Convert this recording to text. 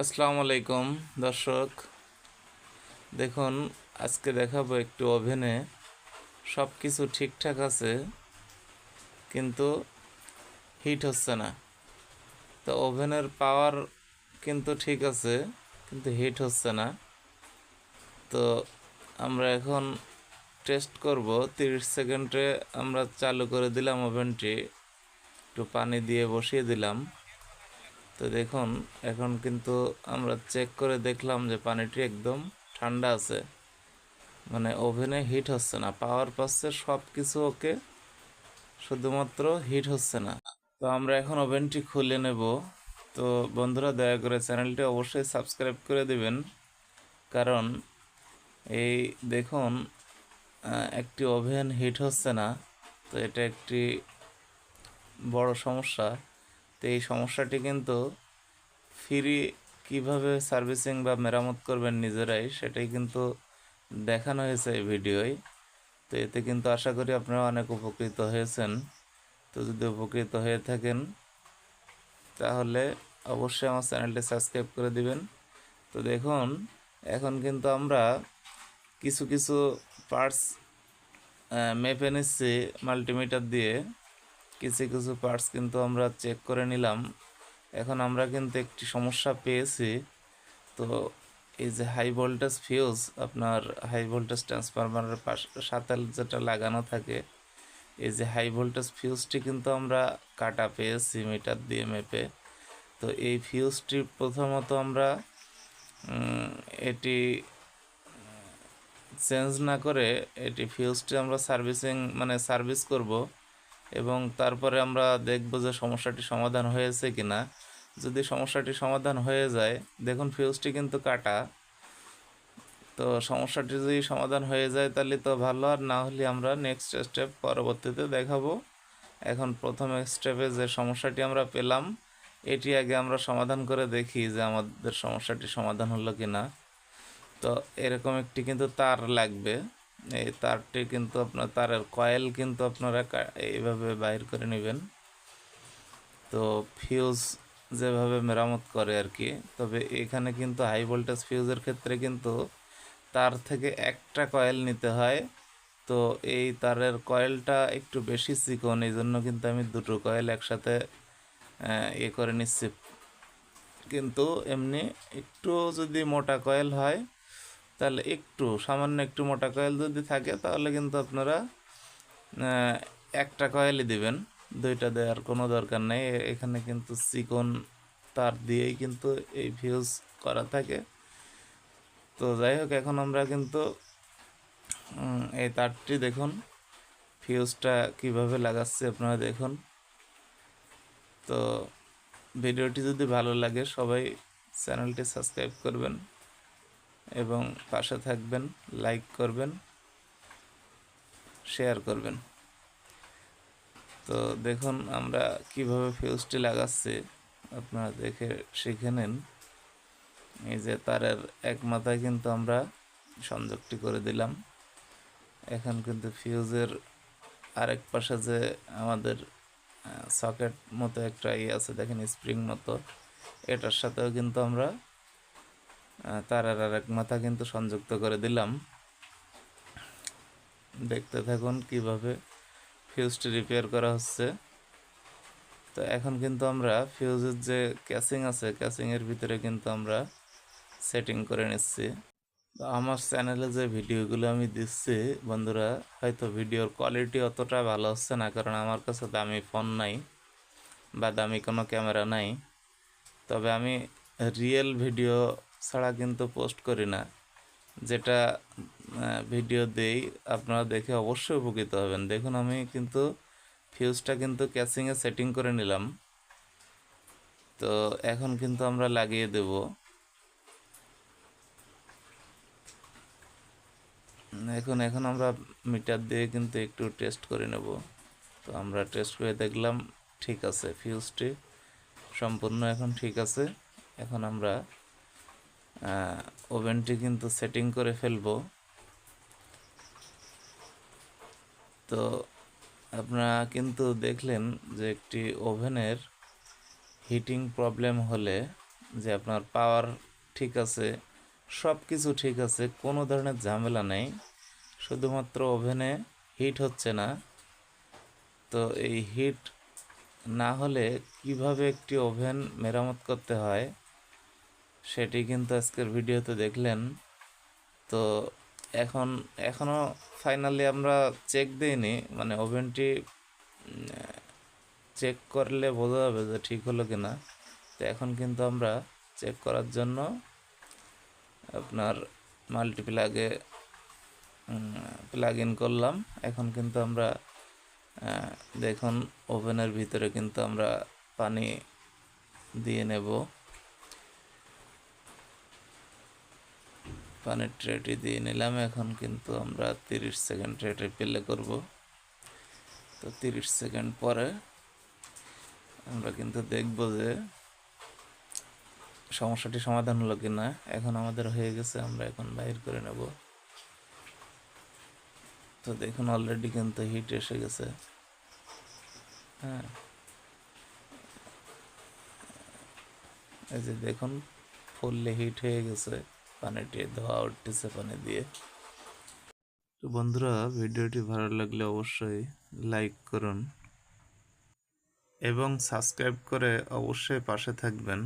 আসসালামু আলাইকুম, দর্শক। দেখুন, আজকে দেখাবো একটু ওভেনে। সব কিছু ঠিকঠাক আছে, কিন্তু হিট হচ্ছে না। তো ওভেনের পাওয়ার কিন্তু ঠিক আছে, কিন্তু হিট হচ্ছে না। তো আমরা এখন টেস্ট করব। তিরিশ সেকেন্ডে আমরা চালু করে দিলাম ওভেনটি। একটু পানি দিয়ে বসিয়ে দিলাম। তো দেখুন, এখন কিন্তু আমরা চেক করে দেখলাম যে পানিটি একদম ঠান্ডা আছে। মানে ওভেনে হিট হচ্ছে না পাওয়ার পাচ্ছে সব কিছু ওকে শুধুমাত্র হিট হচ্ছে না। তো আমরা এখন ওভেনটি খুলে নেব। তো বন্ধুরা, দয়া করে চ্যানেলটি অবশ্যই সাবস্ক্রাইব করে দিবেন। কারণ এই দেখুন একটি ওভেন হিট হচ্ছে না, তো এটা একটি বড় সমস্যা। তো এই সমস্যাটি কিন্তু ফ্রি কীভাবে সার্ভিসিং বা মেরামত করবেন নিজেরাই সেটাই কিন্তু দেখানো হয়েছে এই ভিডিওয়। তো এতে কিন্তু আশা করি আপনারা অনেক উপকৃত হয়েছেন। তো যদি উপকৃত হয়ে থাকেন, তাহলে অবশ্যই আমার চ্যানেলটি সাবস্ক্রাইব করে দিবেন। তো দেখুন, এখন কিন্তু আমরা কিছু কিছু পার্টস মেপে নিচ্ছি মাল্টিমিটার দিয়ে। কিছু কিছু পার্টস কিন্তু আমরা চেক করে নিলাম। এখন আমরা কিন্তু একটি সমস্যা পেয়েছি। তো এই যে হাই ভোল্টেজ ফিউজ আপনার হাই ভোল্টেজ ট্রান্সফরমারের পাশ যেটা লাগানো থাকে, এই যে হাই ভোল্টেজ ফিউজটি কিন্তু আমরা কাটা পেয়েছি মিটার দিয়ে মেপে। তো এই ফিউজটি প্রথমত আমরা এটি চেঞ্জ না করে এটি ফিউজটি আমরা সার্ভিসিং মানে সার্ভিস করব। এবং তারপরে আমরা দেখব যে সমস্যাটি সমাধান হয়েছে কি না যদি সমস্যাটি সমাধান হয়ে যায়, দেখুন ফিউজটি কিন্তু কাটা। তো সমস্যাটি যদি সমাধান হয়ে যায়, তাহলে তো ভালো। আর না হলে আমরা নেক্সট স্টেপ পরবর্তীতে দেখাবো। এখন প্রথম স্টেপে যে সমস্যাটি আমরা পেলাম, এটি আগে আমরা সমাধান করে দেখি যে আমাদের সমস্যাটি সমাধান হলো কি না তো এরকম একটি কিন্তু তার লাগবে। এই তারটি কিন্তু আপনার তারের কয়েল কিন্তু আপনারা এইভাবে বাইর করে নেবেন। তো ফিউজ যেভাবে মেরামত করে আর কি তবে এখানে কিন্তু হাই ভোল্টেজ ফিউজের ক্ষেত্রে কিন্তু তার থেকে একটা কয়েল নিতে হয়। তো এই তারের কয়েলটা একটু বেশি চিকন এই জন্য কিন্তু আমি দুটো কয়েল একসাথে আহ, ইয়ে করে নিচ্ছি। কিন্তু এমনি একটু যদি মোটা কয়েল হয় তাহলে একটু, সামান্য একটু মোটা কয়েল যদি থাকে, তাহলে কিন্তু আপনারা একটা কয়েলই দিবেন। দুইটা দেওয়ার কোনো দরকার নেই। এখানে কিন্তু চিকন তার দিয়েই কিন্তু এই ফিউজ করা থাকে। তো যাই হোক, এখন আমরা কিন্তু এই তারটি দেখুন ফিউজটা কীভাবে লাগাচ্ছি আপনারা দেখুন। তো ভিডিওটি যদি ভালো লাগে, সবাই চ্যানেলটি সাবস্ক্রাইব করবেন। এবং পাশে থাকবেন লাইক করবেন শেয়ার করবেন। তো দেখুন আমরা কীভাবে ফিউজটি লাগাচ্ছি আপনারা দেখে শিখে নিন। এই যে তারের এক মাথায় কিন্তু আমরা সংযোগটি করে দিলাম। এখন কিন্তু ফিউজের আরেক পাশে যে আমাদের সকেট মতো একটা ইয়ে আছে, দেখেন স্প্রিং মতো, এটার সাথেও কিন্তু আমরা তারের আর এক মাথা কিন্তু সংযুক্ত করে দিলাম। দেখতে থাকুন কীভাবে ফিউজটি রিপেয়ার করা হচ্ছে। তো এখন কিন্তু আমরা ফিউজের যে ক্যাসিং আছে ক্যাসিংয়ের ভিতরে কিন্তু আমরা সেটিং করে নিচ্ছি। তো আমার চ্যানেলে যে ভিডিওগুলো আমি দিচ্ছি, বন্ধুরা, হয়তো ভিডিওর কোয়ালিটি অতটা ভালো হচ্ছে না, কারণ আমার কাছে দামি ফোন নাই বা দামি কোনো ক্যামেরা নাই। তবে আমি রিয়েল ভিডিও ছাড়া কিন্তু পোস্ট করি না। যেটা ভিডিও দেই, আপনারা দেখে অবশ্যই উপকৃত হবেন। দেখুন, আমি কিন্তু ফিউজটা কিন্তু ক্যাসিংয়ে সেটিং করে নিলাম। তো এখন কিন্তু আমরা লাগিয়ে দেব। এখন এখন আমরা মিটার দিয়ে কিন্তু একটু টেস্ট করে নেব। তো আমরা টেস্ট করে দেখলাম, ঠিক আছে ফিউজটি সম্পূর্ণ এখন ঠিক আছে। এখন আমরা ওভেনটি কিন্তু সেটিং করে ফেলব। তো আপনারা কিন্তু দেখলেন যে একটি ওভেনের হিটিং প্রবলেম হলে যে আপনার পাওয়ার ঠিক আছে সব কিছু ঠিক আছে, কোনো ধরনের ঝামেলা নেই, শুধুমাত্র ওভেনে হিট হচ্ছে না। তো এই হিট না হলে কীভাবে একটি ওভেন মেরামত করতে হয় সেটি কিন্তু আজকের ভিডিওতে দেখলেন। তো এখন এখনও ফাইনালি আমরা চেক দিইনি মানে ওভেনটি চেক করলে বোঝা যাবে যে ঠিক হলো কি না তো এখন কিন্তু আমরা চেক করার জন্য আপনার মাল্টিপ্লাগে প্লাগ ইন করলাম। এখন কিন্তু আমরা দেখুন, ওভেনের ভিতরে কিন্তু আমরা পানি দিয়ে নেব। পানির ট্রেটি দিয়ে নিলাম। এখন কিন্তু আমরা তিরিশ সেকেন্ড ট্রেটে প্লে করব। তো তিরিশ সেকেন্ড পরে আমরা কিন্তু দেখব যে সমস্যাটি সমাধান হলো কি না এখন আমাদের হয়ে গেছে, আমরা এখন বাইর করে নেব। তো দেখুন অলরেডি কিন্তু হিট এসে গেছে। হ্যাঁ। এই যে দেখুন ফুললি হিট হয়ে গেছে। পানিটি ধোয়া উঠতেছে পানি দিয়ে। তো বন্ধুরা, ভিডিওটি ভালো লাগলে অবশ্যই লাইক করুন এবং সাবস্ক্রাইব করে অবশ্যই পাশে থাকবেন।